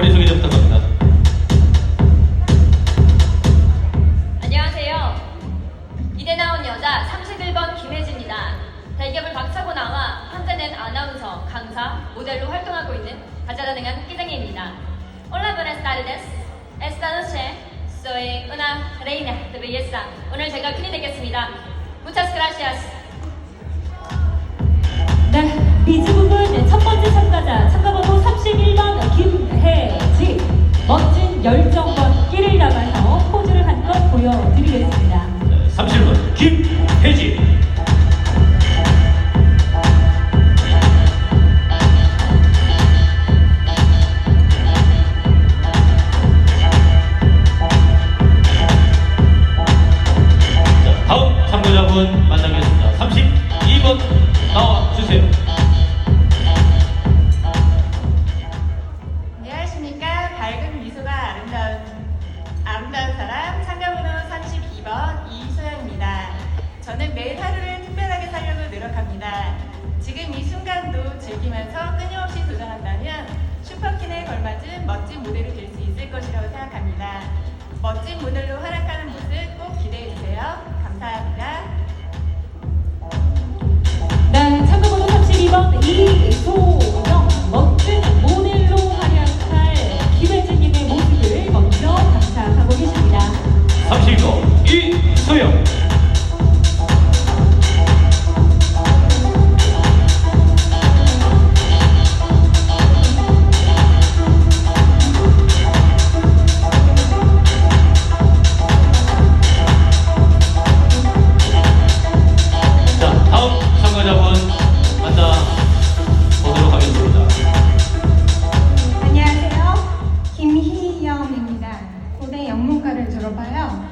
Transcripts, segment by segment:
본인 소개 좀 부탁합니다. 안녕하세요. 이대 나온 여자 31번 김혜지입니다. 대기업을 박차고 나와 현재 낸 아나운서, 강사, 모델로 활동하고 있는 가짜다능한 끼쟁이입니다. Hola, buenas tardes. Esta noche soy una reina de belleza. 오늘 제가 퀸이 되겠습니다. Muchas gracias. 네, 비즈 부분 저는 매일 하루를 특별하게 살려고 노력합니다. 지금 이 순간도 즐기면서 끊임없이 도전한다면 슈퍼킨에 걸맞은 멋진 모델이 될 수 있을 것이라고 생각합니다. 멋진 모델로 활약하는 모습 꼭 기대해주세요. 감사합니다. 네, 참가번호 32번 이소영 멋진 모델로 활약할 김혜지님의 모습을 먼저 감상하고 계십니다. 32번 졸업하여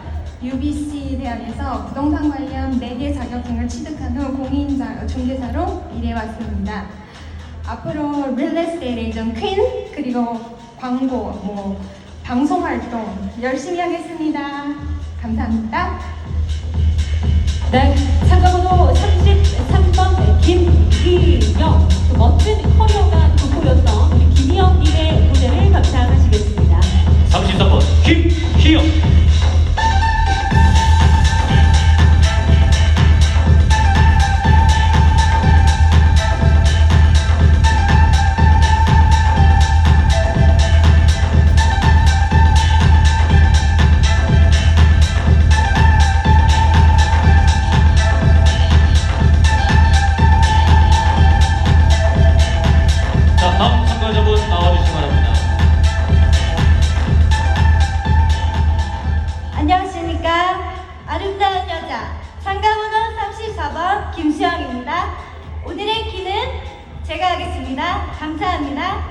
UBC 대학에서 부동산 관련 4개 자격증을 취득한 후 공인 자- 중개사로 일해왔습니다. 앞으로 릴레스테이트 에이전 퀸 그리고 광고 뭐 방송 활동 열심히 하겠습니다. 감사합니다. 네, 참가번호 33번 김희영 그 멋진 커리어가 제가 하겠습니다. 감사합니다.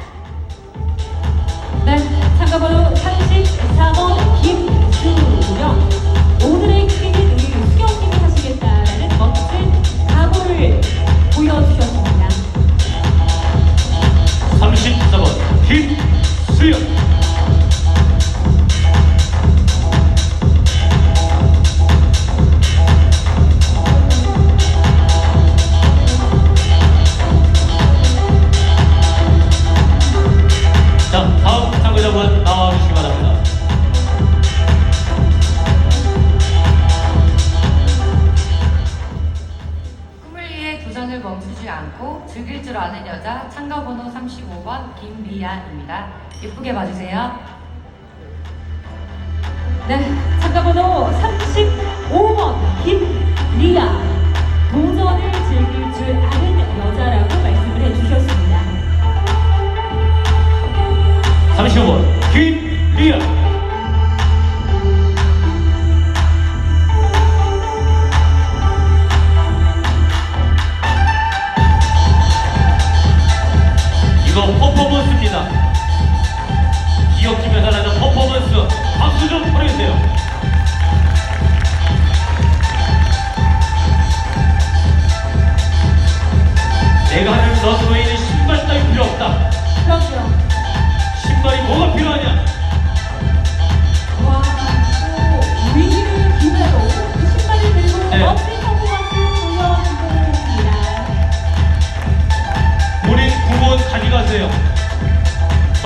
네, 참가번호 34번 김수영. 오늘의 퀸은 우리 수영님이 하시겠다라는 멋진 각오를 보여주셨습니다. 34번 김수영. 줄 아는 여자 참가 번호 35번 김리아입니다. 예쁘게 봐주세요. 네, 참가 번호 35번 김리아. 이거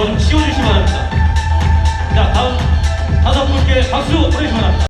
저좀